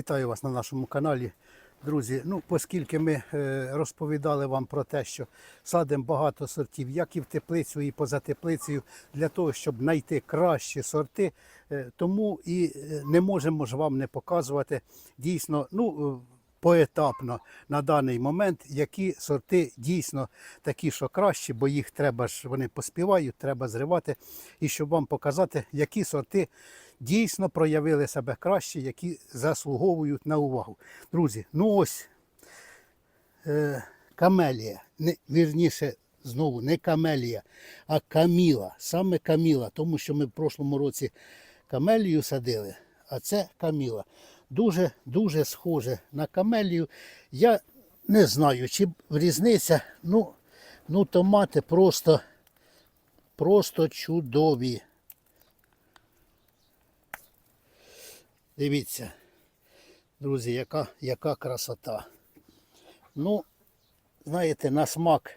Вітаю вас на нашому каналі. Друзі, ну оскільки ми е, розповідали вам про те, що садимо багато сортів, як і в теплицю, і поза теплицею, для того, щоб знайти кращі сорти, е, тому і е, не можемо ж вам не показувати дійсно, ну. Поетапно на даний момент, які сорти дійсно такі, що кращі, бо їх треба ж вони поспівають, треба зривати, і щоб вам показати, які сорти дійсно проявили себе краще, які заслуговують на увагу. Друзі, ну ось е, камелія, не, вірніше, знову не камелія, а каміла. Саме каміла, тому що ми в прошлому році камелію садили, а це каміла. Дуже дуже схоже на камелію. Я не знаю, чи різниця. Ну, ну томати просто, просто чудові. Дивіться, друзі, яка, яка красота. Ну, знаєте, на смак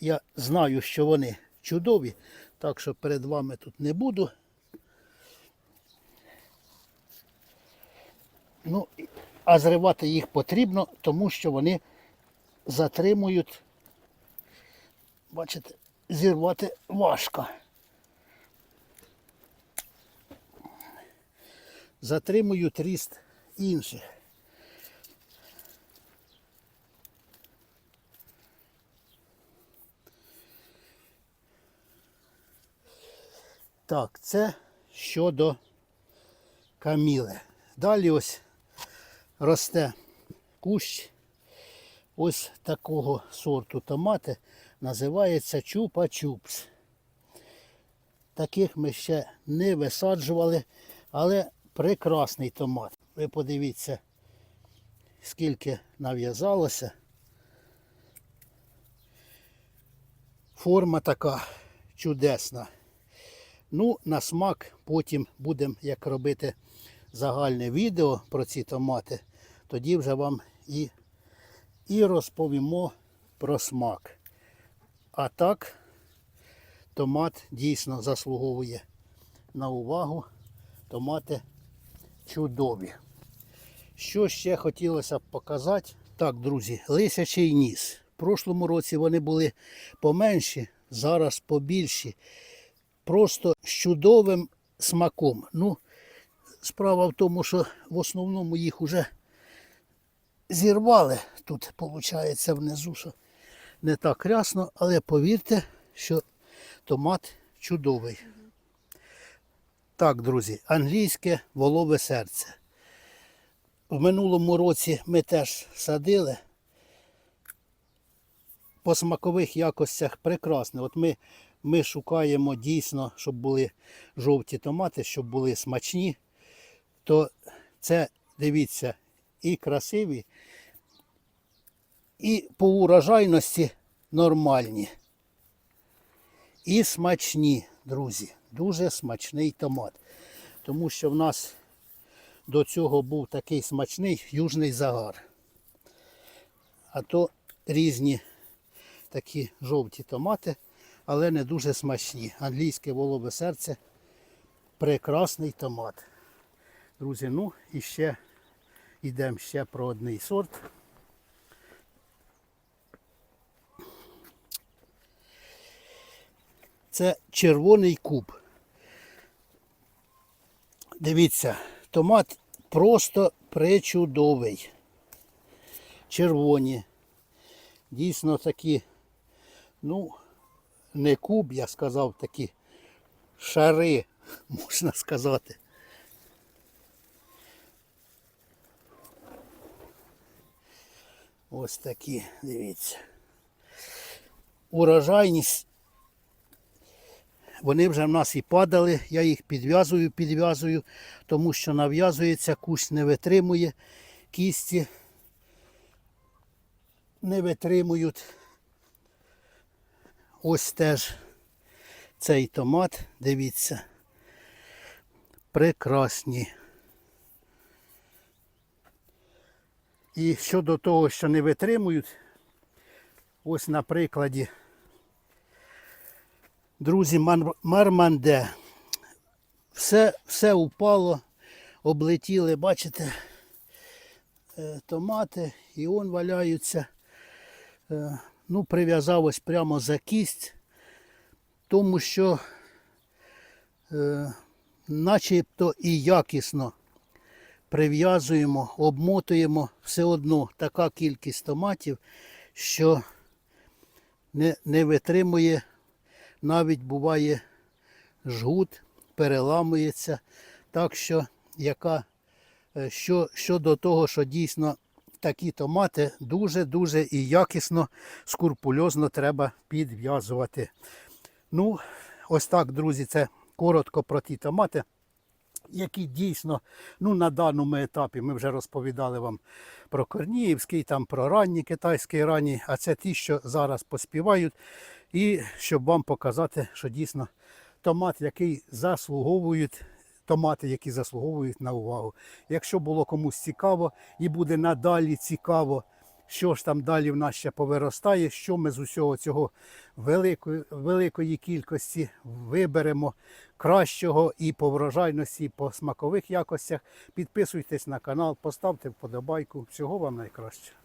я знаю, що вони чудові, так що перед вами тут не буду. Ну, а зривати їх потрібно, тому що вони затримують, бачите, зірвати важко. затримують ріст інших. Так, це щодо каміли. Далі ось росте кущ ось такого сорту томати, називається чупа-чупс. Таких ми ще не висаджували, але прекрасний томат. Ви подивіться, скільки нав'язалося. Форма така чудесна. Ну, на смак потім будемо як робити загальне відео про ці томати, тоді вже вам і, і розповімо про смак. А так, томат дійсно заслуговує на увагу. Томати чудові. Що ще хотілося б показати? Так, друзі, лисячий ніс. В прошлому році вони були поменші, зараз побільші. Просто з чудовим смаком. Ну, справа в тому, що в основному їх вже зірвали. Тут, виходить, внизу, що не так рясно, але повірте, що томат чудовий. Так, друзі, англійське волове серце. В минулому році ми теж садили. По смакових якостях прекрасне. От ми, ми шукаємо дійсно, щоб були жовті томати, щоб були смачні. То це, дивіться, і красиві, і по урожайності нормальні. І смачні, друзі. Дуже смачний томат. Тому що в нас до цього був такий смачний южний загар. А то різні такі жовті томати, але не дуже смачні. Англійське волове серце прекрасний томат. Друзі, ну і ще йдемо ще про одний сорт. Це червоний куб. Дивіться, томат просто пречудовий. Червоні. Дійсно такі, ну, не куб, я сказав, такі шари, можна сказати. Ось такі, дивіться. Урожайність вони вже в нас і падали, я їх підв'язую, підв'язую, тому що нав'язується, кущ не витримує, кісті не витримують. Ось теж цей томат, дивіться, прекрасні. І щодо того, що не витримують, ось на прикладі друзі, Марманде. Все, все упало, облетіли, бачите, е, томати, і он валяються. Е, ну, прив'язав ось прямо за кість, тому що е, начебто і якісно прив'язуємо, обмотуємо все одно така кількість томатів, що не, не витримує, навіть буває жгут, переламується. Так що, яка, е, що, щодо того, що дійсно такі томати дуже-дуже і якісно, скурпульозно треба підв'язувати. Ну, ось так, друзі, це коротко про ті томати, які дійсно ну, на даному етапі ми вже розповідали вам про Корніївський, там про ранній китайський ранній, а це ті, що зараз поспівають. І щоб вам показати, що дійсно томат, який заслуговують, томати, які заслуговують на увагу. Якщо було комусь цікаво і буде надалі цікаво, що ж там далі в нас ще повиростає, що ми з усього цього великої, великої кількості виберемо кращого і по врожайності, і по смакових якостях. Підписуйтесь на канал, поставте вподобайку. Всього вам найкраще.